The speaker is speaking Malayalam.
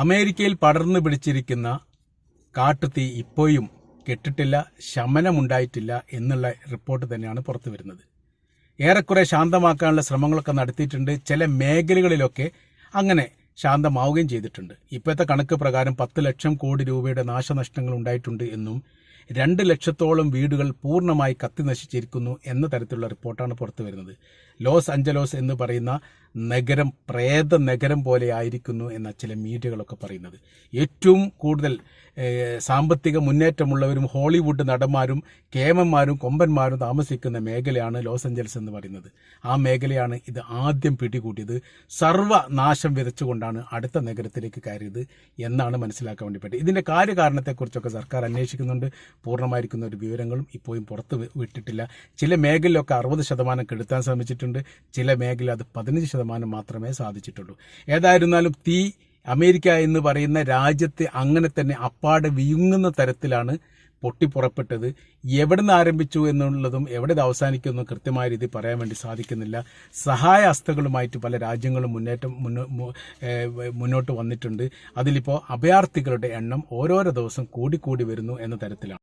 അമേരിക്കയിൽ പടർന്നു പിടിച്ചിരിക്കുന്ന കാട്ടുതീ ഇപ്പോഴും കെട്ടിട്ടില്ല ശമനമുണ്ടായിട്ടില്ല എന്നുള്ള റിപ്പോർട്ട് തന്നെയാണ് പുറത്തു വരുന്നത് ഏറെക്കുറെ ശാന്തമാക്കാനുള്ള ശ്രമങ്ങളൊക്കെ നടത്തിയിട്ടുണ്ട്. ചില മേഖലകളിലൊക്കെ അങ്ങനെ ശാന്തമാവുകയും ചെയ്തിട്ടുണ്ട്. ഇപ്പോഴത്തെ കണക്ക് പ്രകാരം പത്ത് ലക്ഷം കോടി രൂപയുടെ നാശനഷ്ടങ്ങൾ ഉണ്ടായിട്ടുണ്ട് എന്നും രണ്ട് ലക്ഷത്തോളം വീടുകൾ പൂർണമായി കത്തി നശിച്ചിരിക്കുന്നു എന്ന തരത്തിലുള്ള റിപ്പോർട്ടാണ് പുറത്തു വരുന്നത്. ലോസ് അഞ്ചലോസ് എന്ന് പറയുന്ന നഗരം പ്രേത നഗരം പോലെ ആയിരിക്കുന്നു എന്ന ചില മീഡിയകളൊക്കെ പറയുന്നത്. ഏറ്റവും കൂടുതൽ സാമ്പത്തിക മുന്നേറ്റമുള്ളവരും ഹോളിവുഡ് നടന്മാരും കേമന്മാരും കൊമ്പന്മാരും താമസിക്കുന്ന മേഖലയാണ് ലോസ് ഏഞ്ചൽസ് എന്ന് പറയുന്നത്. ആ മേഖലയാണ് ഇത് ആദ്യം പിടികൂട്ടിയത് സർവനാശം വിതച്ചുകൊണ്ടാണ് അടുത്ത നഗരത്തിലേക്ക് കയറിയത് എന്നാണ് മനസ്സിലാക്കാൻ വേണ്ടി പറ്റുന്നത് ഇതിന്റെ കാര്യകാരണത്തെക്കുറിച്ചൊക്കെ സർക്കാർ അന്വേഷിക്കുന്നുണ്ട്. പൂർണമായിരിക്കുന്ന ഒരു വിവരങ്ങളും ഇപ്പോഴും പുറത്ത് വിട്ടിട്ടില്ല. ചില മേഖലയിലൊക്കെ അറുപത് ശതമാനം കെടുത്താൻ ശ്രമിച്ചിട്ടുണ്ട്. ചില മേഖല അത് പതിനഞ്ച് ശതമാനം മാത്രമേ സാധിച്ചിട്ടുള്ളൂ. ഏതായിരുന്നാലും തീ അമേരിക്ക എന്ന് പറയുന്ന രാജ്യത്തെ അങ്ങനെ തന്നെ അപ്പാടെ വിയുങ്ങുന്ന തരത്തിലാണ് പൊട്ടിപ്പുറപ്പെട്ടത്. എവിടെ നിന്ന് ആരംഭിച്ചു എന്നുള്ളതും എവിടെ ഇത് അവസാനിക്കുമെന്നും കൃത്യമായ രീതിയിൽ പറയാൻ വേണ്ടി സാധിക്കുന്നില്ല. സഹായ അസ്ഥകളുമായിട്ട് പല രാജ്യങ്ങളും മുന്നേറ്റം മുന്നോട്ട് വന്നിട്ടുണ്ട്. അതിലിപ്പോൾ അഭയാർത്ഥികളുടെ എണ്ണം ഓരോരോ ദിവസം കൂടിക്കൂടി വരുന്നു എന്ന തരത്തിലാണ്.